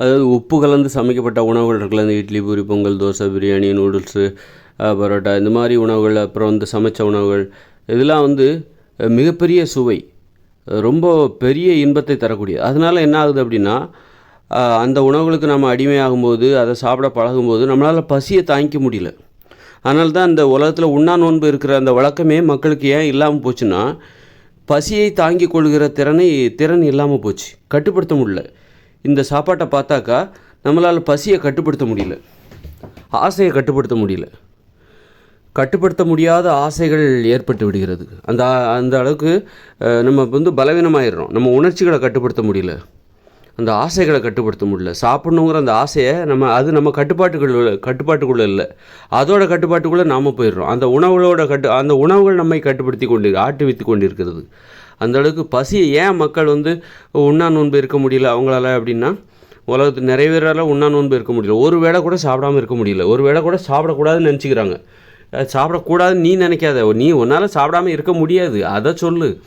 அதாவது உப்பு கலந்து சமைக்கப்பட்ட உணவுகள் இருக்குல்ல இந்த இட்லி பூரி பொங்கல் தோசை பிரியாணி நூடுல்ஸு பரோட்டா இந்த மாதிரி உணவுகள் அப்புறம் வந்து சமைச்ச உணவுகள் இதெல்லாம் வந்து மிகப்பெரிய சுவை ரொம்ப பெரிய இன்பத்தை தரக்கூடிய அதனால் என்ன ஆகுது அப்படின்னா அந்த உணவுகளுக்கு நம்ம அடிமையாகும்போது அதை சாப்பிட பழகும்போது நம்மளால் பசியை தாங்கிக்க முடியல. அதனால தான் இந்த உலகத்தில் உண்ணா நோன்பு இருக்கிற அந்த வழக்கமே மக்களுக்கு ஏன் இல்லாமல் போச்சுன்னா பசியை தாங்கிக் கொள்கிற திறனை திறன் இல்லாமல் போச்சு. கட்டுப்படுத்த முடியல. இந்த சாப்பாட்டை பார்த்தாக்கா நம்மளால் பசியை கட்டுப்படுத்த முடியல. ஆசையை கட்டுப்படுத்த முடியல. கட்டுப்படுத்த முடியாத ஆசைகள் ஏற்பட்டு விடுகிறது. அந்த அந்த அளவுக்கு நம்ம வந்து பலவீனமாயிடுறோம். நம்ம உணர்ச்சிகளை கட்டுப்படுத்த முடியல. அந்த ஆசைகளை கட்டுப்படுத்த முடியல. சாப்பிட்ணுங்கிற அந்த ஆசையை நம்ம அது நம்ம கட்டுப்பாட்டுக்குள்ள கட்டுப்பாட்டுக்குள்ளே இல்லை. அதோட கட்டுப்பாட்டுக்குள்ளே நாம் போயிடுறோம். அந்த உணவுகளோட கட்டு அந்த உணவுகள் நம்மை கட்டுப்படுத்தி கொண்டு ஆட்டுவித்து கொண்டிருக்கிறது. அந்தளவுக்கு பசியை ஏன் மக்கள் வந்து உண்ணா நோன்பு இருக்க முடியல அவங்களால அப்படின்னா உலகத்து நிறைய பேரால் உண்ணா நோன்பு இருக்க முடியல. ஒரு வேளை கூட சாப்பிடாம இருக்க முடியல. ஒரு வேளை கூட சாப்பிடக்கூடாதுன்னு நினச்சிக்கிறாங்க. சாப்பிடக்கூடாதுன்னு நீ நினைக்காத. நீ உன்னால் சாப்பிடாம இருக்க முடியாது. அதை சொல்லு.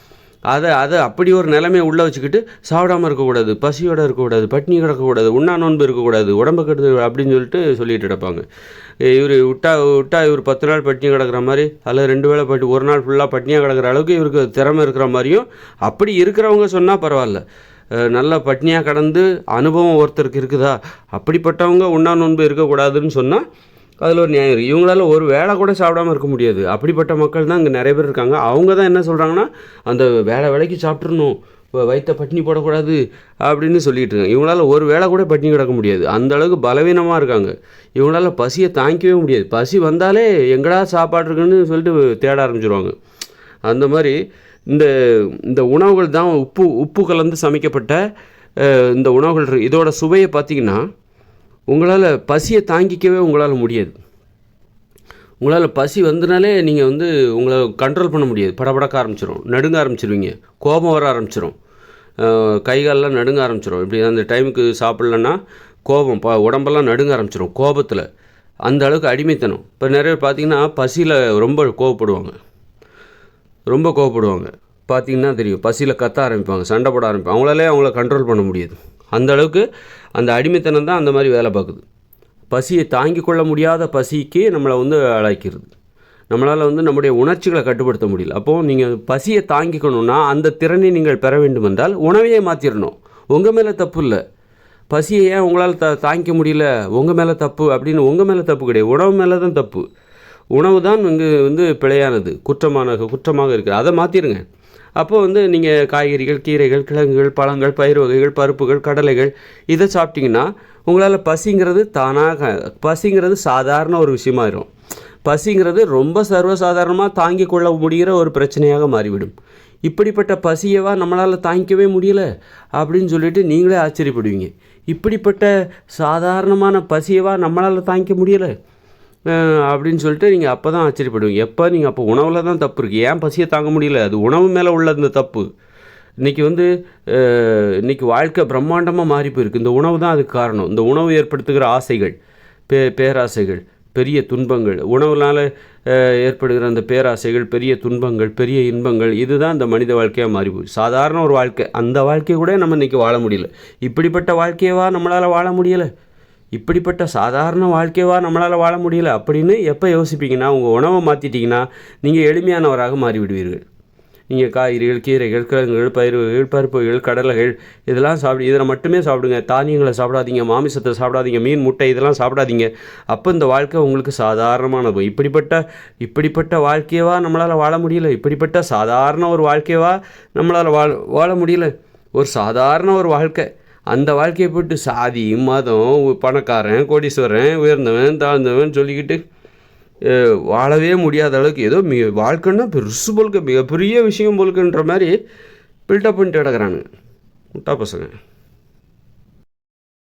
அதை அதை அப்படி ஒரு நிலைமையை உள்ளே வச்சுக்கிட்டு சாப்பிடாம இருக்கக்கூடாது பசியோட இருக்கக்கூடாது பட்னி கிடக்கக்கூடாது உண்ணா நோன்பு இருக்கக்கூடாது உடம்பு கெடுது அப்படின்னு சொல்லிட்டு சொல்லிட்டு கிடப்பாங்க. இவர் விட்டா விட்டா இவர் பத்து நாள் பட்னி கிடக்கிற மாதிரி அல்லது ரெண்டு வேளை பட்டி ஒரு நாள் ஃபுல்லாக பட்னியாக கிடக்கிற அளவுக்கு இவருக்கு திறமை இருக்கிற மாதிரியும் அப்படி இருக்கிறவங்க சொன்னால் பரவாயில்ல. நல்ல பட்னியாக கடந்து அனுபவம் ஒருத்தருக்கு இருக்குதா? அப்படிப்பட்டவங்க உண்ணா நோன்பு இருக்கக்கூடாதுன்னு சொன்னால் அதில் ஒரு நியாயம் இருக்குது இவங்களால ஒரு வேலை கூட சாப்பிடாம இருக்க முடியாது. அப்படிப்பட்ட மக்கள் தான் இங்கே நிறைய பேர் இருக்காங்க. அவங்க தான் என்ன சொல்கிறாங்கன்னா அந்த வேலை வேலைக்கு சாப்பிட்றணும் வயிற்ற பட்டினி போடக்கூடாது அப்படின்னு சொல்லிட்டு இருக்காங்க. இவங்களால ஒரு வேளை கூட பட்டினி கிடக்க முடியாது. அந்த அளவுக்கு பலவீனமாக இருக்காங்க. இவங்களால பசியை தாங்கிக்கவே முடியாது. பசி வந்தாலே எங்கடா சாப்பாடு இருக்குன்னு சொல்லிட்டு தேட ஆரம்பிச்சிருவாங்க. அந்த மாதிரி இந்த இந்த உணவுகள் தான் உப்பு உப்பு கலந்து சமைக்கப்பட்ட இந்த உணவுகள் இதோட சுவையை பார்த்தீங்கன்னா உங்களால் பசியை தாங்கிக்கவே உங்களால் முடியாது. உங்களால் பசி வந்தனாலே நீங்கள் வந்து உங்களை கண்ட்ரோல் பண்ண முடியாது. படபடக்க ஆரம்பிச்சிடும் நடுங்க ஆரம்பிச்சிருவீங்க. கோபம் வர ஆரம்பிச்சிடும் கை காலெல்லாம் நடுங்க ஆரம்பிச்சிடும் இப்படி அந்த டைமுக்கு சாப்பிட்லன்னா கோபம் ப உடம்பெல்லாம் நடுங்க ஆரம்பிச்சிடும் கோபத்தில். அந்த அளவுக்கு அடிமைத்தனம். இப்போ நிறைய பேர் பார்த்தீங்கன்னா பசியில் ரொம்ப கோவப்படுவாங்க. ரொம்ப கோவப்படுவாங்க. பார்த்தீங்கன்னா தெரியும். பசியில் கத்த ஆரம்பிப்பாங்க சண்டை போட ஆரம்பிப்பாங்க. அவங்களாலே அவங்கள கண்ட்ரோல் பண்ண முடியாது. அந்த அளவுக்கு அந்த அடிமைத்தனம் தான் அந்த மாதிரி வேலை பார்க்குது. பசியை தாங்கி கொள்ள முடியாத பசிக்கு நம்மளை வந்து அழைக்கிறது. நம்மளால் வந்து நம்முடைய உணர்ச்சிகளை கட்டுப்படுத்த முடியல. அப்போது நீங்கள் பசியை தாங்கிக்கணும்னா அந்த திறனை நீங்கள் பெற வேண்டும் என்றால் உணவையே மாற்றிடணும் உங்கள் மேலே தப்பு இல்லை. பசியை ஏன் உங்களால் த தாங்கிக்க முடியல? உங்கள் மேலே தப்பு அப்படின்னு உங்கள் மேலே தப்பு கிடையாது. உணவு மேலே தான் தப்பு. உணவு தான் இங்கே வந்து பிழையானது. குற்றமான குற்றமாக இருக்குது அதை மாற்றிடுங்க அப்போ வந்து நீங்கள் காய்கறிகள் கீரைகள் கிழங்குகள் பழங்கள் பயிர் வகைகள் பருப்புகள் கடலைகள் இதை சாப்பிட்டிங்கன்னா உங்களால் பசிங்கிறது தானாக பசிங்கிறது சாதாரண ஒரு விஷயமாயிரும் பசிங்கிறது ரொம்ப சர்வசாதாரணமாக தாங்கிக் கொள்ள முடிகிற ஒரு பிரச்சனையாக மாறிவிடும். இப்படிப்பட்ட பசியவா நம்மளால் தாங்கிக்கவே முடியல அப்படின்னு சொல்லிட்டு நீங்களே ஆச்சரியப்படுவீங்க. இப்படிப்பட்ட சாதாரணமான பசியவா நம்மளால் தாங்கிக்க முடியலை. அப்படின்னு சொல்லிட்டு நீங்கள் அப்போ தான் ஆச்சரியப்படுவீங்க. எப்போ நீங்கள் அப்போ உணவில் தான் தப்பு இருக்குது ஏன் பசியை தாங்க முடியல? அது உணவு மேலே உள்ள இந்த தப்பு. இன்றைக்கி வந்து இன்றைக்கி வாழ்க்கை பிரம்மாண்டமாக மாறி போயிருக்கு. இந்த உணவு தான் அதுக்கு காரணம். இந்த உணவு ஏற்படுத்துகிற ஆசைகள் பே பேராசைகள் பெரிய துன்பங்கள் உணவுனால் ஏற்படுகிற அந்த பேராசைகள் பெரிய துன்பங்கள் பெரிய இன்பங்கள் இதுதான் இந்த மனித வாழ்க்கையாக மாறி போகுது. சாதாரண ஒரு வாழ்க்கை. அந்த வாழ்க்கையை கூட நம்ம இன்றைக்கி வாழ முடியல. இப்படிப்பட்ட வாழ்க்கையவா நம்மளால் வாழ முடியலை? இப்படிப்பட்ட சாதாரண வாழ்க்கையவா நம்மளால் வாழ முடியல அப்படின்னு எப்போ யோசிப்பீங்கன்னா உங்கள் உணவை மாற்றிட்டீங்கன்னா நீங்கள் எளிமையானவராக மாறிவிடுவீர்கள். நீங்கள் காய்கறிகள் கீரைகள் கிழங்குகள் பயிர் வகைகள் கடலைகள் இதெல்லாம் சாப்பிடு இதில் மட்டுமே சாப்பிடுங்க. தானியங்களை சாப்பிடாதீங்க மாமிசத்தை சாப்பிடாதீங்க மீன் முட்டை இதெல்லாம் சாப்பிடாதீங்க. அப்போ இந்த வாழ்க்கை உங்களுக்கு சாதாரணமானது. இப்படிப்பட்ட இப்படிப்பட்ட வாழ்க்கையவா நம்மளால் வாழ முடியல? இப்படிப்பட்ட சாதாரண ஒரு வாழ்க்கையவா நம்மளால் வாழ வாழ முடியல? ஒரு சாதாரண ஒரு வாழ்க்கை. அந்த வாழ்க்கையை போட்டு சாதி மதம் பணக்காரன் கோடீஸ்வரன் உயர்ந்தவன் தாழ்ந்தவன் சொல்லிக்கிட்டு வாழவே முடியாத அளவுக்கு ஏதோ மிக வாழ்க்கைன்னா பெருசு பொழுக்க மிகப்பெரிய விஷயம் போல்கன்ற மாதிரி பில்டப் பண்ணிட்டு கிடக்குறானுங்க. முட்டா பசங்க.